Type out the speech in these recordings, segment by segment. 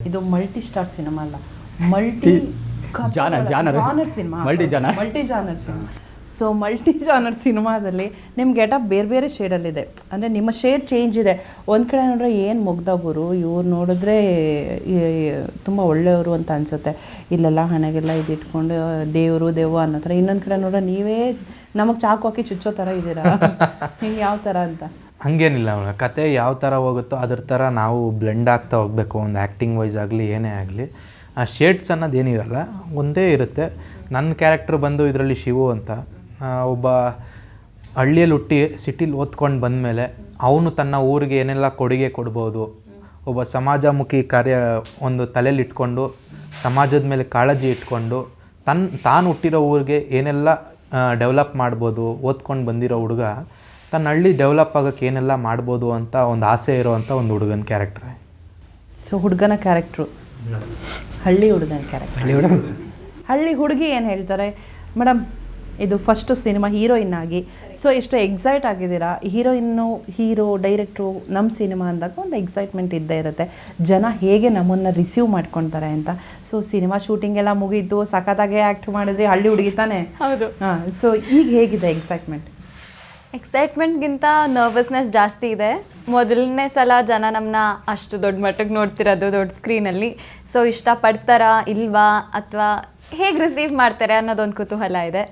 ಇದು multi star cinema ಅಲ್ಲ multi genre, genre. Genre cinema multi genre. Multi genre cinema so multi genre ಸಿನಿಮಾದಲ್ಲಿ ನಿಮ್ಮ getup ಬೇರೆ ಬೇರೆ ಶೇಡಲ್ಲಿದೆ ಅಂದರೆ ನಿಮ್ಮ ಶೇಡ್ ಚೇಂಜ್ ಇದೆ. ಒಂದು ಕಡೆ ನೋಡ್ರೆ ಏನು ಮುಗ್ದವರು ಇವ್ರು ನೋಡಿದ್ರೆ ತುಂಬ ಒಳ್ಳೆಯವರು ಅಂತ ಅನಿಸುತ್ತೆ. ಇಲ್ಲೆಲ್ಲ ಹಣಗೆಲ್ಲ ಇದಿಟ್ಕೊಂಡು ದೇವರು ದೇವ ಅನ್ನೋ ಥರ ಇನ್ನೊಂದು ಕಡೆ ನೋಡ್ರೆ ನೀವೇ ನಮಗೆ ಚಾಕು ಹಾಕಿ ಚುಚ್ಚೋ ಥರ ಇದ್ದೀರಾ ಹಿಂಗೆ ಯಾವ ಥರ ಅಂತ? ಹಂಗೇನಿಲ್ಲ ಅವಳ ಕತೆ ಯಾವ ಥರ ಹೋಗುತ್ತೋ ಅದ್ರ ಥರ ನಾವು ಬ್ಲೆಂಡ್ ಆಗ್ತಾ ಹೋಗಬೇಕು. ಒಂದು ಆ್ಯಕ್ಟಿಂಗ್ ವೈಸ್ ಆಗಲಿ, ಏನೇ ಆಗಲಿ. ಆ ಶೇಡ್ಸ್ ಅನ್ನೋದು ಏನಿರಲ್ಲ, ಒಂದೇ ಇರುತ್ತೆ. ನನ್ನ ಕ್ಯಾರೆಕ್ಟ್ರ್ ಬಂದು ಇದರಲ್ಲಿ ಶಿವು ಅಂತ. ಒಬ್ಬ ಹಳ್ಳಿಯಲ್ಲಿ ಹುಟ್ಟಿ ಸಿಟಿಲಿ ಓದ್ಕೊಂಡು ಬಂದಮೇಲೆ ಅವನು ತನ್ನ ಊರಿಗೆ ಏನೆಲ್ಲ ಕೊಡುಗೆ ಕೊಡ್ಬೋದು. ಒಬ್ಬ ಸಮಾಜಮುಖಿ ಕಾರ್ಯ ಒಂದು ತಲೆಯಲ್ಲಿ ಇಟ್ಕೊಂಡು, ಸಮಾಜದ ಮೇಲೆ ಕಾಳಜಿ ಇಟ್ಕೊಂಡು ತನ್ನ ತಾನು ಹುಟ್ಟಿರೋ ಊರಿಗೆ ಏನೆಲ್ಲ ಡೆವಲಪ್ ಮಾಡ್ಬೋದು, ಓದ್ಕೊಂಡು ಬಂದಿರೋ ಹುಡುಗ ತನ್ನ ಹಳ್ಳಿ ಡೆವಲಪ್ ಆಗೋಕ್ಕೆ ಏನೆಲ್ಲ ಮಾಡ್ಬೋದು ಅಂತ ಒಂದು ಆಸೆ ಇರೋವಂಥ ಒಂದು ಹುಡುಗನ ಕ್ಯಾರೆಕ್ಟ್ರ್ ಸೊ ಹುಡುಗನ ಕ್ಯಾರೆಕ್ಟ್ರು ಹಳ್ಳಿ ಹುಡುಗನ ಕ್ಯಾರೆಕ್ಟರ್ ಹಳ್ಳಿ ಹುಡುಗ. ಹಳ್ಳಿ ಹುಡುಗಿ ಏನು ಹೇಳ್ತಾರೆ? ಮೇಡಮ್ ಇದು ಫಸ್ಟ್ ಸಿನಿಮಾ ಹೀರೋಯಿನ್ ಆಗಿ. ಸೊ ಎಷ್ಟು ಎಕ್ಸೈಟ್ ಆಗಿದ್ದೀರಾ? ಹೀರೋಯಿನ್ನು ಹೀರೋ ಡೈರೆಕ್ಟ್ರು ನಮ್ಮ ಸಿನಿಮಾ ಅಂದಾಗ ಒಂದು ಎಕ್ಸೈಟ್ಮೆಂಟ್ ಇದ್ದೇ ಇರುತ್ತೆ. ಜನ ಹೇಗೆ ನಮ್ಮನ್ನು ರಿಸೀವ್ ಮಾಡ್ಕೊತಾರೆ ಅಂತ. ಸೊ ಸಿನಿಮಾ ಶೂಟಿಂಗ್ ಎಲ್ಲ ಮುಗೀತು. ಸಖತ್ತಾಗೆ ಆ್ಯಕ್ಟ್ ಮಾಡಿದ್ರಿ. ಹಳ್ಳಿ ಹುಡುಗಿ ತಾನೆ? ಹೌದು. ಹಾಂ ಸೊ ಈಗ ಹೇಗಿದೆ ಎಕ್ಸೈಟ್ಮೆಂಟ್ ಎಕ್ಸೈಟ್ಮೆಂಟ್ಗಿಂತ ನರ್ವಸ್ನೆಸ್ ಜಾಸ್ತಿ ಇದೆ. ಮೊದಲನೇ ಸಲ ಜನ ನಮ್ಮನ್ನ ಅಷ್ಟು ದೊಡ್ಡ ಮಟ್ಟಕ್ಕೆ ನೋಡ್ತಿರೋದು ದೊಡ್ಡ ಸ್ಕ್ರೀನಲ್ಲಿ ಸೊ ಇಷ್ಟಪಡ್ತಾರಾ ಇಲ್ವಾ ಅಥವಾ ಹೇಗೆ ರಿಸೀವ್ ಮಾಡ್ತಾರೆ ಅನ್ನೋದೊಂದು ಕುತೂಹಲ ಇದೆ.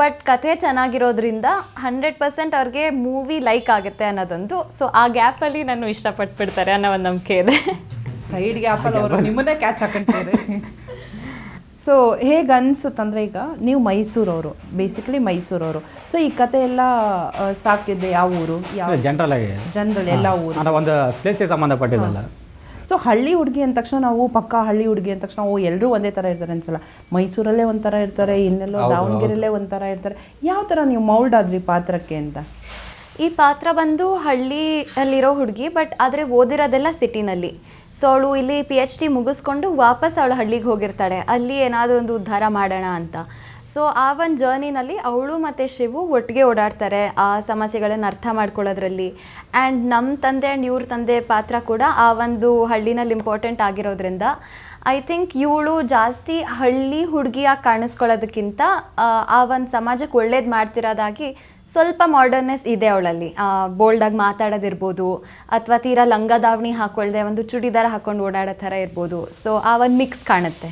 ಬಟ್ ಕಥೆ ಚೆನ್ನಾಗಿರೋದ್ರಿಂದ ಹಂಡ್ರೆಡ್ ಪರ್ಸೆಂಟ್ ಅವ್ರಿಗೆ ಮೂವಿ ಲೈಕ್ ಆಗುತ್ತೆ ಅನ್ನೋದೊಂದು. ಸೊ ಆ ಗ್ಯಾಪಲ್ಲಿ ನಾನು ಇಷ್ಟಪಟ್ಬಿಡ್ತಾರೆ ಅನ್ನೋ ಒಂದು ನಂಬಿಕೆ ಇದೆ. ಸೈಡ್ ಗ್ಯಾಪಲ್ಲಿ ಅವರು ನಿಮ್ಮನ್ನೇ ಕ್ಯಾಚ್ ಹಾಕೊಂತಾರೆ ಸೊ ಹೇಗೆ ಅನ್ಸುತ್ತಂದ್ರೆ ಈಗ ನೀವು ಮೈಸೂರವರು ಬೇಸಿಕಲಿ ಮೈಸೂರವರು. ಸೊ ಈ ಕತೆ ಎಲ್ಲ ಸಾಕಿದೆ ಸಾಕಿದ್ದೆ ಯಾವ ಊರು? ಯಾವ ಜನರಲ್ ಆಗಿ. ಜನರಲ್ ಎಲ್ಲ ಊರು. ಅಂದ್ರೆ ಒಂದು ಪ್ಲೇಸಿಗೆ ಸಂಬಂಧಪಟ್ಟಿದ್ದಲ್ಲ. ಸೊ ಹಳ್ಳಿ ಹುಡುಗಿ ಅಂದ ತಕ್ಷಣ ನಾವು ಪಕ್ಕ ಹಳ್ಳಿ ಹುಡುಗಿ ಅಂದ ತಕ್ಷಣ ಓ ಎಲ್ಲರೂ ಒಂದೇ ಥರ ಇರ್ತಾರೆ ಅನ್ಸಲ್ಲ. ಮೈಸೂರಲ್ಲೇ ಒಂಥರ ಇರ್ತಾರೆ ಇನ್ನೆಲ್ಲೋ ದಾವಣಗೆರೆಲ್ಲೇ ಒಂಥರ ಇರ್ತಾರೆ. ಯಾವ ಥರ ನೀವು ಮೌಲ್ಡ್ ಆದ್ರಿ ಪಾತ್ರಕ್ಕೆ ಅಂತ? ಈ ಪಾತ್ರ ಬಂದು ಹಳ್ಳಿಯಲ್ಲಿರೋ ಹುಡುಗಿ, ಬಟ್ ಆದರೆ ಓದಿರೋದೆಲ್ಲ ಸಿಟಿನಲ್ಲಿ. ಸೊ ಅವಳು ಇಲ್ಲಿ ಪಿ ಎಚ್ ಡಿ ಮುಗಿಸ್ಕೊಂಡು ವಾಪಸ್ ಅವಳು ಹಳ್ಳಿಗೆ ಹೋಗಿರ್ತಾಳೆ. ಅಲ್ಲಿ ಏನಾದರೂ ಒಂದು ಉದ್ಧಾರ ಮಾಡೋಣ ಅಂತ. ಸೊ ಆ ಒಂದು ಜರ್ನಿನಲ್ಲಿ ಅವಳು ಮತ್ತು ಶಿವು ಒಟ್ಟಿಗೆ ಓಡಾಡ್ತಾರೆ ಆ ಸಮಸ್ಯೆಗಳನ್ನು ಅರ್ಥ ಮಾಡ್ಕೊಳ್ಳೋದ್ರಲ್ಲಿ. ಆ್ಯಂಡ್ ನಮ್ಮ ತಂದೆ ಆ್ಯಂಡ್ ಇವ್ರ ತಂದೆ ಪಾತ್ರ ಕೂಡ ಆ ಒಂದು ಹಳ್ಳಿನಲ್ಲಿ ಇಂಪಾರ್ಟೆಂಟ್ ಆಗಿರೋದ್ರಿಂದ ಐ ಥಿಂಕ್ ಇವಳು ಜಾಸ್ತಿ ಹಳ್ಳಿ ಹುಡುಗಿಯಾಗಿ ಕಾಣಿಸ್ಕೊಳ್ಳೋದಕ್ಕಿಂತ ಆ, ಒಂದು ಸಮಾಜಕ್ಕೆ ಒಳ್ಳೇದು ಮಾಡ್ತಿರೋದಾಗಿ ಸ್ವಲ್ಪ ಮಾಡರ್ನೆಸ್ ಇದೆ ಅವಳಲ್ಲಿ. ಬೋಲ್ಡಾಗಿ ಮಾತಾಡೋದಿರ್ಬೋದು ಅಥವಾ ತೀರಾ ಲಂಗ ದಾವಣಿ ಹಾಕೊಳ್ಳದೆ ಒಂದು ಚುಡಿದಾರ ಹಾಕೊಂಡು ಓಡಾಡೋ ಥರ ಇರ್ಬೋದು. ಸೊ ಆ ಒಂದು ಮಿಕ್ಸ್ ಕಾಣುತ್ತೆ.